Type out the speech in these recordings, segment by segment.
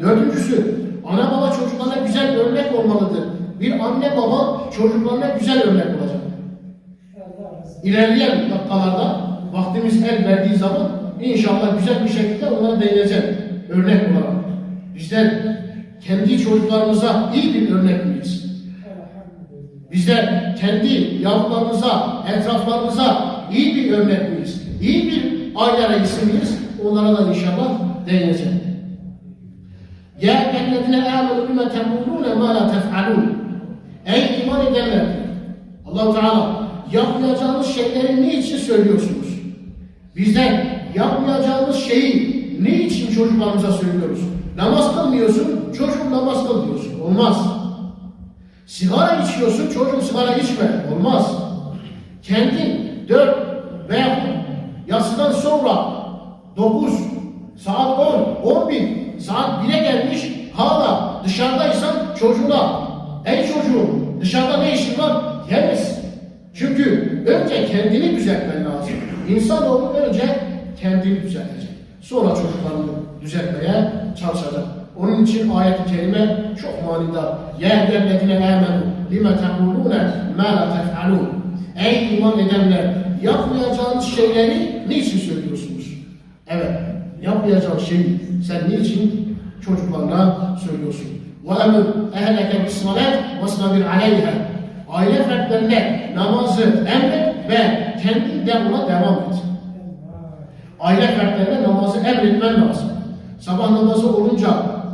Dördüncüsü, ana baba çocuklarına güzel örnek olmalıdır. Bir anne baba çocuklarına güzel örnek olacak. İlerleyen dakikalarda vaktimiz el verdiği zaman inşallah güzel bir şekilde onlara değineceğim örnek olarak. Bizler kendi çocuklarımıza iyi bir örnek miyiz? Bizler kendi yavrularımıza, etraflarımıza iyi bir örnek miyiz? İyi bir aile reisi miyiz? Onlara da inşallah değineceğim. Ya ellezine amenu bime temulune ma la tef'alun. Ey iman edenler! allah Teala yapmayacağınız şeyleri niçin söylüyorsunuz? Bizden yapmayacağımız şeyi niçin çocuklarımıza söylüyoruz? Namaz kılmıyorsun, çocuk namaz kıl diyorsun. Olmaz. Sigara içiyorsun, çocuğum sigara içme. Olmaz. Kendin dört veya yatsıdan sonra dokuz, çocuğuna ey çocuğum dışarıda ne işin var? Yemez. Çünkü önce kendini düzeltmen lazım. İnsanoğlu önce kendini düzeltecek. Sonra çocuklarını düzeltmeye çalışacak. Onun için ayet-i kerime çok manidar. Ya eyyühellezine amenu lime tekulune ma la tef'alun. Ey iman edenler yapmayacağınız şeyleri niçin söylüyorsunuz? Evet, yapmayacağın şeyi sen niçin çocuklarına söylüyorsun? وَاَمُرْ اَهْلَكَ بِالصَّلَاتِ وَاسْنَبِرْ عَلَيْهَا Aile fertlerine namazı emret ve kendin de ona devam et. Aile fertlerine namazı emretmen lazım. Sabah namazı olunca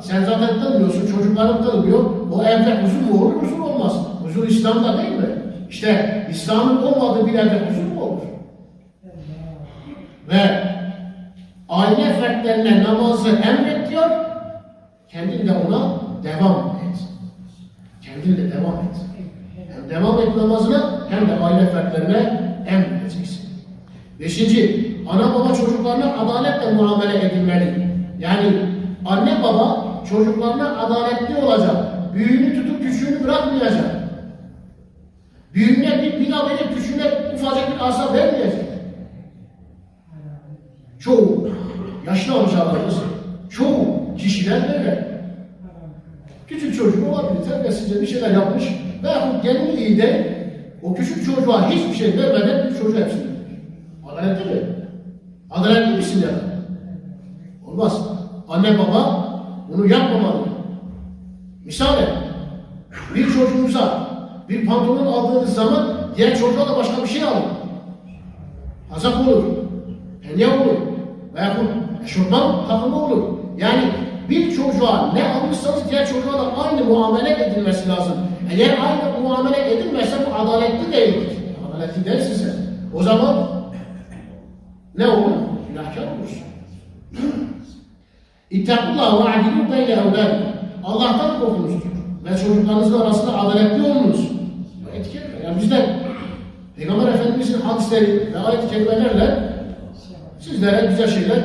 sen zaten kılmıyorsun, çocukların kılmıyor. O evde huzur mu olur, huzur olmaz. Huzur İslam'da değil mi? İşte İslam'ın olmadığı bir evde huzur mu olur? Ve aile fertlerine namazı emret diyor, kendin de ona devam et. Kendin de devam et. Hem devam et namazına hem de aile fertlerine emredeceksin. Beşinci, ana baba çocuklarına adaletle muamele edilmeli. Yani anne baba çocuklarına adaletli olacak. Büyüğünü tutup küçüğünü bırakmayacak. Büyüğüne bir bina verip küçüğüne ufacık bir arsa vermeyecek. Çoğu yaşlı amcalarımız, kişiler böyle. Küçük çocuk olabilir, terbiyesizce bir şeyler yapmış veyahut gelin iyi de o küçük çocuğa hiçbir şey vermeden bir çocuğu hepsini. Adaletli mi? Adaletli misin ya? Olmaz. Anne baba bunu yapmamalı. Misal bir çocuğumuza bir pantolon aldığınız zaman diğer çocuğa da başka bir şey alın. Azap olur. Hediye olur. Veyahut eşofman takımı olur. Yani bir çocuğa ne alırsanız diğer çocuğa da aynı muamele edilmesi lazım. Eğer aynı muamele edilmezse bu adaletli değildir. Adaletli değilsin sen. O zaman ne olur? Günahkar olursun. İttakullah ve adilun beyne evladikum. Allah'tan korkunuz diyor. Ve çocuklarınızın arasında adaletli olunuz. Etmiyor. Yani bizden Peygamber Efendimizin hadisleri ve ayet-i kerimelerle sizlere güzel şeyler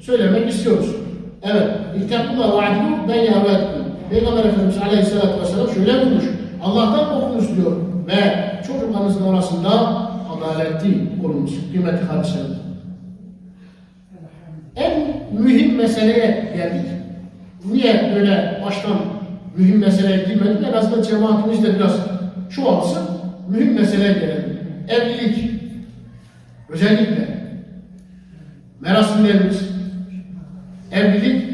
söylemek istiyoruz. Evet. İttakullah ve adilun beyne evladikum. Peygamber Efendimiz Aleyhisselatü Vesselam şöyle buyurmuş. Allah'tan korkunuz diyor. Ve çocuklarınızın arasında adaletli olunuz. Kıymetli kardeşlerim. En mühim meseleye geldik. Niye böyle baştan mühim meseleye girmedik? En azından cemaatimiz de biraz çoğalsın. Mühim meseleye gelelim. Evlilik. Özellikle. Merasimlerimiz. Evlilik